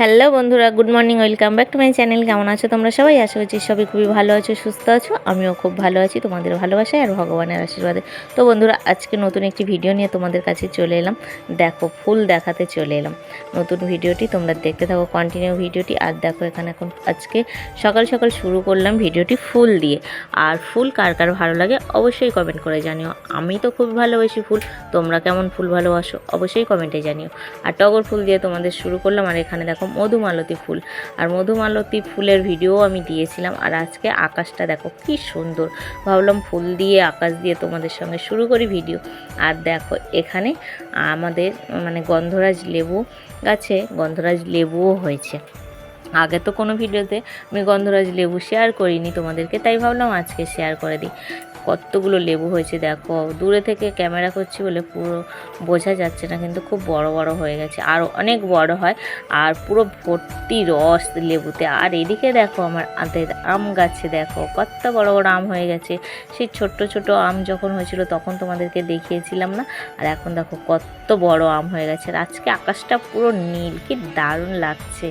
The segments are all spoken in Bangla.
হ্যালো বন্ধুরা, good morning, welcome back to my channel. কেমন আছো তোমরা সবাই? আশা করছি সবাই খুবই ভালো আছো, সুস্থ আছো। আমিও খুব ভালো আছি, তোমাদের ভালোবাসায় আর ভগবানের আশীর্বাদে। তো বন্ধুরা, আজকে নতুন একটি ভিডিও নিয়ে তোমাদের কাছে চলে এলাম। দেখো, ফুল দেখাতে চলে এলাম। নতুন ভিডিওটি তোমরা দেখতে থাকো কন্টিনিউ ভিডিওটি। আর দেখো, এখানে এখন আজকে সকাল সকাল শুরু করলাম ভিডিওটি ফুল দিয়ে। আর ফুল কার কার ভালো লাগে অবশ্যই কমেন্ট করে জানিও। আমি তো খুব ভালোবাসি ফুল, তোমরা কেমন ফুল ভালোবাসো অবশ্যই কমেন্টে জানিও। আর টগর ফুল দিয়ে তোমাদের শুরু করলাম। আর এখানে দেখো মধুমালতী ফুল। আর মধুমালতি ফুলের ভিডিও আমি দিয়েছিলাম। আর আজকে আকাশটা দেখো কি সুন্দর। ভাবলাম ফুল দিয়ে, আকাশ দিয়ে তোমাদের সঙ্গে শুরু করি ভিডিও আর দেখো এখানে আমাদের মানে গন্ধরাজ লেবু গাছে গন্ধরাজ লেবুও হয়েছে। আগে তো কোনো ভিডিওতে আমি গন্ধরাজ লেবু শেয়ার করিনি তোমাদেরকে, তাই ভাবলাম আজকে শেয়ার করে দিই। কতগুলো লেবু হয়েছে দেখো, দূরে থেকে ক্যামেরা করছি বলে পুরো বোঝা যাচ্ছে না, কিন্তু খুব বড় বড় হয়ে গেছে। আর অনেক বড় হয়, আর পুরো ভর্তি রস লেবুতে। আর এদিকে দেখো আমার আদের আম গাছে দেখো, কত বড় বড় আম হয়ে গেছে। সেই ছোট্ট ছোট আম যখন হয়েছিল তখন তোমাদেরকে দেখিয়েছিলাম না, আর এখন দেখো কত বড় আম হয়ে গেছে। আর আজকে আকাশটা পুরো নীল, কি দারুণ লাগছে।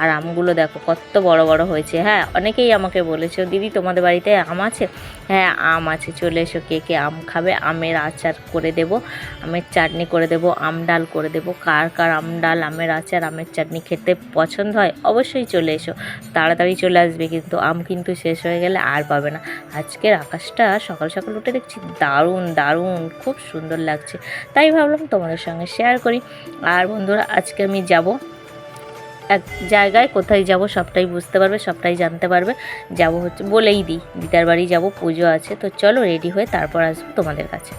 আর আমগুলো দেখো কত বড় বড় হয়েছে। হ্যাঁ অনেকেই আমাকে বলেছে দিদি, তোমাদের বাড়িতে আম আছে? হ্যাঁ আম আছে, চলে এসো, কে কে আম খাবে? আমের আচার করে দেব, আমের চাটনি করে দেব, আম ডাল করে দেব। কার কার আম ডাল, আমের আচার, আমের চাটনি খেতে পছন্দ হয়? অবশ্যই চলে এসো, তাড়াতাড়ি চলে আসবে, কিন্তু আম কিন্তু শেষ হয়ে গেলে আর পাবে না। আজকের আকাশটা সকাল সকাল উঠে দেখছি, দারুণ দারুণ, খুব সুন্দর লাগছে। তাই ভাবলাম তোমাদের সঙ্গে শেয়ার করি। আর বন্ধুরা, আজকে আমি যাব এক জায়গায় কোথায় যাব সবটাই বুঝতে পারবে, সবটাই জানতে পারবে। যাব হচ্ছে, বলেই দিই, দিদার বাড়ি যাব, পুজো আছে, তো চলো রেডি হয়ে তারপর আসব তোমাদের কাছে।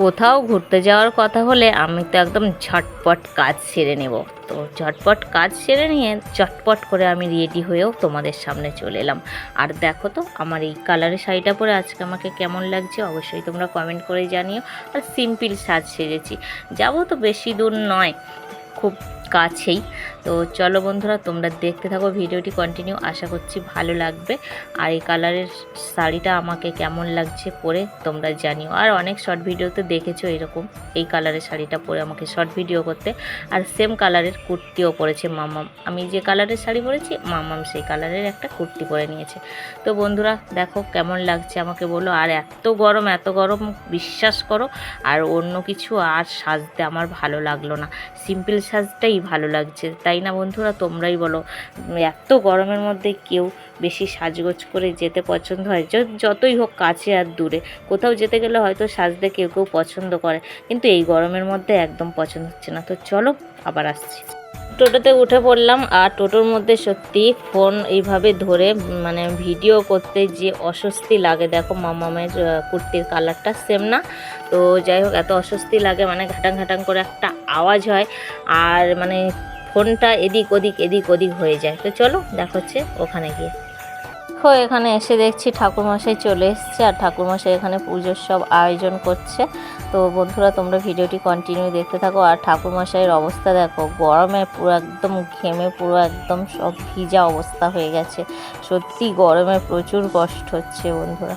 কোথাও ঘুরতে যাওয়ার কথা হলে আমি তো একদম ঝটপট কাজ সেরে নেব। তো ঝটপট কাজ সেরে নিয়ে চটপট করে আমি রেডি হয়েও তোমাদের সামনে চলে এলাম। আর দেখো তো, আমার এই কালারের শাড়িটা পরে আজকে আমাকে কেমন লাগছে অবশ্যই তোমরা কমেন্ট করে জানিও। আর সিম্পল সাজ সেরেছি যাব তো বেশি দূর নয়, খুব কাছেই। তো চলো বন্ধুরা, তোমরা দেখতে থাকো, ভিডিওটি কন্টিনিউ আশা করছি ভালো লাগবে। আর এই কালারের শাড়িটা আমাকে কেমন লাগছে পরে তোমরা জানিও। আর অনেক শর্ট ভিডিওতে দেখেছ এরকম, এই কালারের শাড়িটা পরে আমাকে শর্ট ভিডিও করতে। আর সেম কালারের কুর্তিও পরেছে মামাম। আমি যে কালারের শাড়ি পরেছি, মামাম সেই কালারের একটা কুর্তি পরে নিয়েছে। তো বন্ধুরা, দেখো কেমন লাগছে আমাকে বলো। আর এত গরম এত গরম, বিশ্বাস করো। আর অন্য কিছু আর সাজতে আমার ভালো লাগল না। সিম্পল সাজটাই ভালো লাগছে। তাই না বন্ধুরা? তোমরাই বলো। এত গরমের মধ্যে কেউ বেশি সাজগোজ করে যেতে পছন্দ হয়। যতই হোক কাছে আর দূরে। কোথাও যেতে গেলে হয়তো সাজতে কেউ কেউ পছন্দ করে। কিন্তু এই গরমের মধ্যে একদম পছন্দ হচ্ছে না। তো চলো আবার আসছি। টোটোতে উঠে পড়লাম আর টোটোর মধ্যে সত্যি ফোন এইভাবে ধরে মানে ভিডিও করতে যে অস্বস্তি লাগে। দেখো মামামের কুর্তির কালারটা সেম না। তো যাই হোক, এত অস্বস্তি লাগে মানে ঘাটাং ঘাটাং করে একটা আওয়াজ হয় আর মানে ফোনটা এদিক ওদিক এদিক ওদিক হয়ে যায়। তো চলো দেখাচ্ছে ওখানে গিয়ে। দেখো, এখানে এসে দেখছি ঠাকুরমশাই চলে এসছে আর ঠাকুরমশাই এখানে পুজোর সব আয়োজন করছে। তো বন্ধুরা, তোমরা ভিডিওটি কন্টিনিউ দেখতে থাকো। আর ঠাকুরমশাইয়ের অবস্থা দেখো, গরমে পুরো একদম ঘেমে পুরো একদম সব ভিজা অবস্থা হয়ে গেছে। সত্যি গরমে প্রচুর কষ্ট হচ্ছে বন্ধুরা।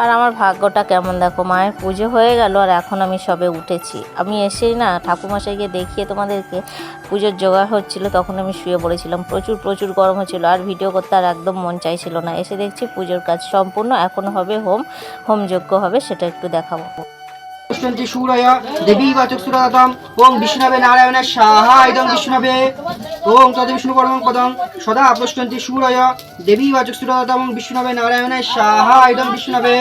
আর আমার ভাগ্যটা কেমন দেখো, মায়ের পুজো হয়ে গেল আর এখন আমি সবে উঠেছি। আমি এসেই না ঠাকুরমশাইকে দেখিয়ে তোমাদেরকে পুজোর জোগাড় হচ্ছিল, তখন আমি শুয়ে পড়েছিলাম। প্রচুর প্রচুর গরম হচ্ছিল আর ভিডিও করতে আর একদম মন চাইছিল না। এসে দেখছি পুজোর কাজ সম্পূর্ণ, এখন হবে হোম হোম যজ্ঞ হবে, সেটা একটু দেখাবো। দেবী বাচক সুরাতাম, ওম বিষ্ণবে নারায়ণের সাহা একদম বিষ্ণবে। ওম তদ বিষ্ণু পরম পদম সদা আপ্রষ্টন্তি সুরয় দেবী বাচুসুরতম বিষ্ণবে নারায়ণে সাহা ইদম বিষ্ণবে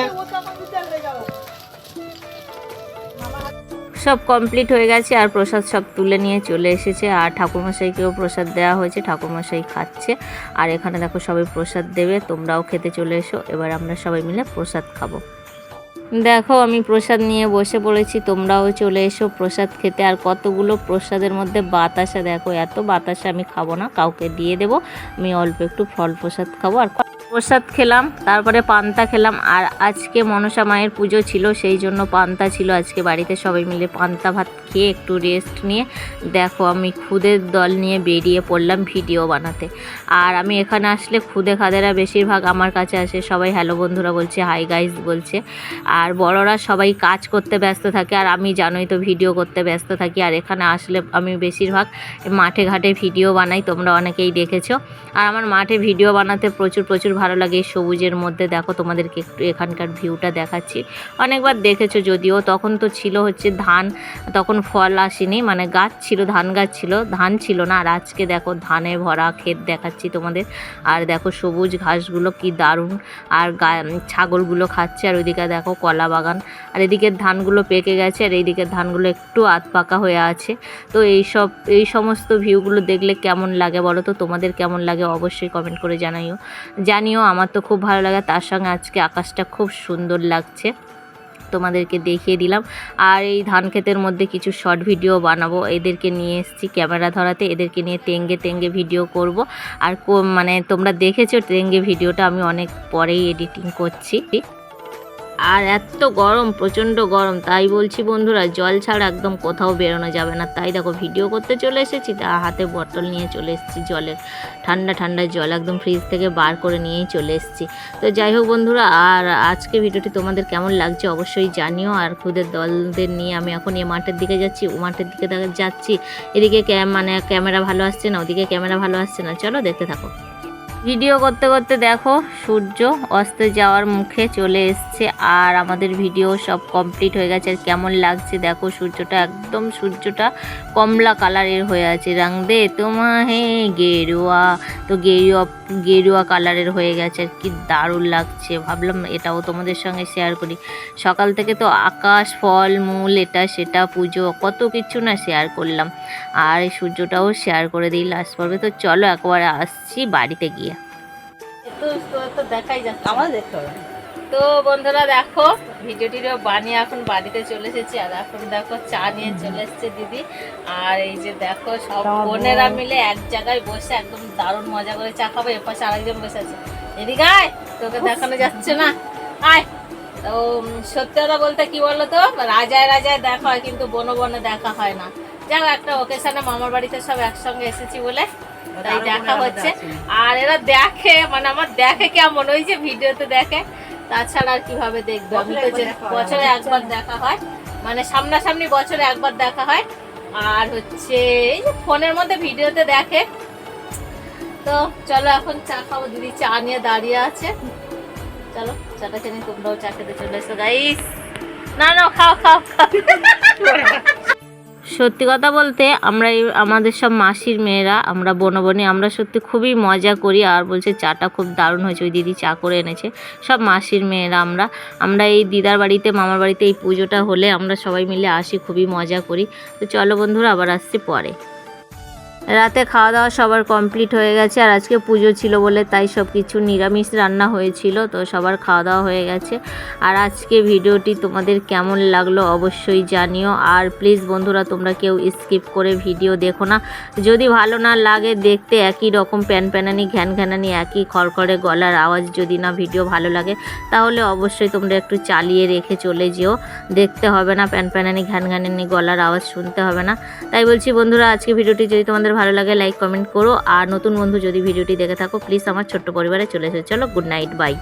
সব কমপ্লিট হয়ে গেছে আর প্রসাদ সব তুলে নিয়ে চলে এসেছে আর ঠাকুরমশাইকেও প্রসাদ দেওয়া হয়েছে, ঠাকুরমশাই খাচ্ছে। আর এখানে দেখো সবাই প্রসাদ দেবে, তোমরাও খেতে চলে এসো, এবার আমরা সবাই মিলে প্রসাদ খাব। দেখো, আমি প্রসাদ নিয়ে বসে পড়েছি, তোমরাও চলে এসো প্রসাদ খেতে। আর কতগুলো প্রসাদের মধ্যে বাতাসা দেখো, এত বাতাসা আমি খাব না, কাউকে দিয়ে দেবো, আমি অল্প একটু ফল প্রসাদ খাব। আর প্রসাদ খেলাম, তারপরে পান্তা খেলাম, আর আজকে মনসা মায়ের পুজো ছিল, সেই জন্য পান্তা ছিল। আজকে বাড়িতে সবাই মিলে পান্তা ভাত খেয়ে একটু রেস্ট নিয়ে, দেখো আমি খুদের দল নিয়ে বেরিয়ে পড়লাম ভিডিও বানাতে। আর আমি এখানে আসলে খুদে খাদেরা বেশিরভাগ আমার কাছে আসে, সবাই হ্যালো বন্ধুরা বলছে হাই গাইস বলছে। আর বড়রা সবাই কাজ করতে ব্যস্ত থাকে, আর আমি জানোই তো ভিডিও করতে ব্যস্ত থাকি। আর এখানে আসলে আমি বেশিরভাগ মাঠে ঘাটে ভিডিও বানাই, তোমরা অনেকেই দেখেছ। আর আমার মাঠে ভিডিও বানাতে প্রচুর প্রচুর ভালো লাগে সবুজের মধ্যে। দেখো তোমাদেরকে একটু এখানকার ভিউটা দেখাচ্ছি। অনেকবার দেখেছ যদিও, তখন তো ছিল হচ্ছে ধান, তখন ফল আসেনি। মানে গাছ ছিল, ধান গাছ ছিল, ধান ছিল না। আর আজকে দেখো ধানে ভরা ক্ষেত দেখাচ্ছি তোমাদের। আর দেখো সবুজ ঘাসগুলো কি দারুণ। আর ছাগলগুলো খাচ্ছে। আর ওইদিকে দেখো কলা বাগান। আর এদিকে ধানগুলো পেকে গেছে। আর এইদিকে ধানগুলো একটু আধ পাকা হয়ে আছে। তো এই সব এই সমস্ত ভিউগুলো দেখলে কেমন লাগে বলো তো? তোমাদের কেমন লাগে অবশ্যই কমেন্ট করে জানাইও। জানিও আমার তো খুব ভালো লাগে। তার সঙ্গে আজকে আকাশটা খুব সুন্দর লাগছে। তোমাদেরকে দেখিয়ে দিলাম। আর এই ধান ক্ষেতের মধ্যে কিছু শর্ট ভিডিও বানাবো। এদেরকে নিয়ে এসেছি ক্যামেরা ধরাতে। এদেরকে নিয়ে তেঙ্গে তেঙ্গে ভিডিও করব। আর মানে তোমরা দেখেছ তেঙ্গে ভিডিওটা আমি অনেক পরেই এডিটিং করছি। আর এত গরম, প্রচণ্ড গরম। তাই বলছি বন্ধুরা, জল ছাড়া একদম কোথাও বেরোনো যাবে না। তাই দেখো, ভিডিও করতে চলে এসেছি, তা হাতে বোতল নিয়ে চলে এসেছি জলের। ঠান্ডা ঠান্ডা জল একদম ফ্রিজ থেকে বার করে নিয়েই চলে এসেছি। তো যাই হোক বন্ধুরা, আর আজকে ভিডিওটি তোমাদের কেমন লাগছে অবশ্যই জানিও। আর খুদের দলদের নিয়ে আমি এখন এ মাঠের দিকে যাচ্ছি, ও মাঠের দিকে যাচ্ছি। এদিকে মানে ক্যামেরা ভালো আসছে না, ওদিকে ক্যামেরা ভালো আসছে না। চলো দেখতে থাকো। ভিডিও করতে করতে দেখো, সূর্য অস্তে যাওয়ার মুখে চলে এসছে আর আমাদের ভিডিও সব কমপ্লিট হয়ে গেছে। আর কেমন লাগছে দেখো, সূর্যটা একদম, সূর্যটা কমলা কালারের হয়ে আছে। রং দে তোমা হে গেরুয়া। তো গেরুয়া গেরুয়া কালারের হয়ে গেছে। আর কি দারুণ লাগছে। ভাবলাম এটাও তোমাদের সঙ্গে শেয়ার করি। সকাল থেকে তো আকাশ, ফল, মূল, এটা, সেটা, পুজো, কত কিছু না শেয়ার করলাম। আর সূর্যটাও শেয়ার করে দিই লাস্ট পর্বে। তো চলো একবারে আসছি বাড়িতে গিয়ে। তো তো দেখাই যাচ্ছে আমার দেখতে হবে তো বন্ধুরা দেখো ভিডিও টিডিও বানিয়ে এখন বাড়িতে চলে এসেছি আর এখন দেখো চা নিয়ে চলে এসেছে দিদি। আর এই যে দেখো সব বোনেরা মিলে এক জায়গায় বসে একদম দারুণ মজা করে চা খাব এপাশে আরেকজন বসে আছে। এদিকে আয় তোকে দেখানো যাচ্ছে না। আয়। তো সত্যি কথা বলতে কি বলো তো রাজায় রাজায় দেখা হয় কিন্তু বনে বনে দেখা হয় না। যাও একটা ওকেশনে মামার বাড়িতে সব একসঙ্গে এসেছি বলে তাই দেখা হচ্ছে। আর এরা দেখে মানে আমার দেখে কেমন ওই যে ভিডিওতে দেখে। তাছাড়া আর কীভাবে দেখবে? আমি তো যে বছরে একবার দেখা হয়। মানে সামনাসামনি বছরে একবার দেখা হয়। আর হচ্ছে এই যে ফোনের মধ্যে ভিডিওতে দেখে। তো চলো এখন চা খাব দিদি চা নিয়ে দাঁড়িয়ে আছে। চলো চাটা খেয়ে তোমরাও চা খেতে চলে এসো গাইস না না খাও খাও খাও। সত্যি কথা বলতে আমরা আমাদের সব মাসির মেয়েরা, আমরা বনবনে আমরা সত্যি খুবই মজা করি। আর বলছে চাটা খুব দারুণ হয়েছে, ওই দিদি চা করে এনেছে। সব মাসির মেয়েরা আমরা আমরা এই দিদার বাড়িতে, মামার বাড়িতে এই পুজোটা হলে আমরা সবাই মিলে আসি, খুবই মজা করি। তো চলো বন্ধুরা, আবার আসছি পরে। রাতে খাওয়া দাওয়া সবার কমপ্লিট হয়ে গেছে আর আজকে পুজো ছিল বলে তাই সব কিছু নিরামিষ রান্না হয়েছিল, তো সবার খাওয়া দাওয়া হয়ে গেছে। আর আজকে ভিডিওটি তোমাদের কেমন লাগল অবশ্যই জানিও। আর প্লিজ বন্ধুরা, তোমরা কেউ স্কিপ করে ভিডিও দেখো না। যদি ভালো না লাগে দেখতে একই রকম প্যান প্যানানি, ঘ্যান ঘ্যানানি, একই খড়খড়ে গলার আওয়াজ যদি না ভিডিও ভালো লাগে, তাহলে অবশ্যই তোমরা একটু চালিয়ে রেখে চলে যেও। দেখতে হবে না প্যান প্যানানি, ঘ্যান ঘ্যানানি, গলার আওয়াজ শুনতে হবে না। তাই বলছি বন্ধুরা, আজকে ভিডিওটি যদি তোমাদের ভালো লাগে লাইক কমেন্ট করো। আর নতুন বন্ধু যদি ভিডিওটি দেখে থাকো প্লিজ আমার ছোট্ট পরিবারে চলে এসো। চলো গুড নাইট বাই